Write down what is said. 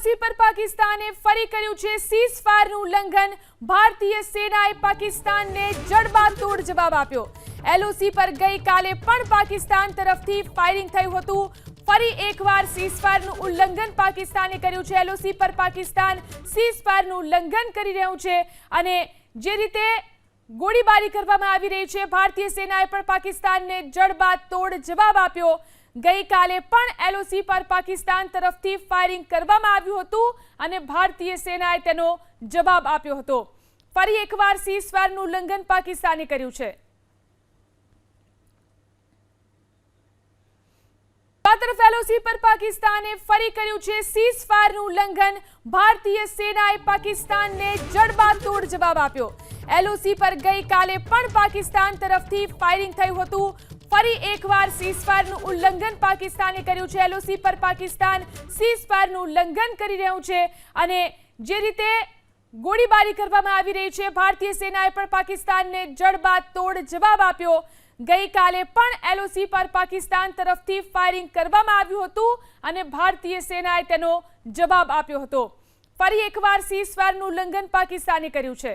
LOC પર પાકિસ્તાને ફરી કર્યું છે સીઝ ફાયરનું ઉલ્લંઘન. ભારતીય સેનાએ પાકિસ્તાનને જડબાતોડ જવાબ આપ્યો. એલઓસી પર ગઈકાલે પણ પાકિસ્તાન તરફથી ફાયરિંગ થયું હતું. ફરી એકવાર સીઝ ફાયરનું ઉલ્લંઘન પાકિસ્તાને કર્યું છે. એલઓસી પર પાકિસ્તાન સીઝ ફાયરનું ઉલ્લંઘન કરી રહ્યું છે અને જે રીતે ગોળીબારી કરવામાં આવી રહી છે, ભારતીય સેનાએ પણ પાકિસ્તાનને જડબાતોડ જવાબ આપ્યો. ગઈકાલે પણ એલઓસી પર પાકિસ્તાન તરફથી ફાયરિંગ કરવામાં આવ્યું હતું અને ભારતીય સેનાએ તેનો જવાબ આપ્યો હતો. ફરી એકવાર સીઝફાયરનું ઉલ્લંઘન પાકિસ્તાને કર્યું છે. તરફ એલઓસી પર પાકિસ્તાને ફરી કર્યું છે સીઝ ફાયરનું ઉલ્લંઘન. ભારતીય સેનાએ પાકિસ્તાનને જડબાતોડ જવાબ આપ્યો. એલઓસી પર ગઈકાલે પણ પાકિસ્તાન તરફથી ફાયરિંગ થયું હતું. ફરી એકવાર સીઝફાયરનું ઉલ્લંઘન પાકિસ્તાને કર્યું છે. એલઓસી પર પાકિસ્તાન સીઝફાયરનું ઉલ્લંઘન કરી રહ્યું છે અને જે રીતે ગોળીબારી કરવામાં આવી રહી છે, ભારતીય સેનાએ પણ પાકિસ્તાનને જડબાતોડ જવાબ આપ્યો. ગઈકાલે પણ એલઓસી પર પાકિસ્તાન તરફથી ફાયરિંગ કરવામાં આવ્યું હતું અને ભારતીય સેનાએ તેનો જવાબ આપ્યો હતો. ફરી એકવાર સીઝફાયરનું ઉલ્લંઘન પાકિસ્તાને કર્યું છે.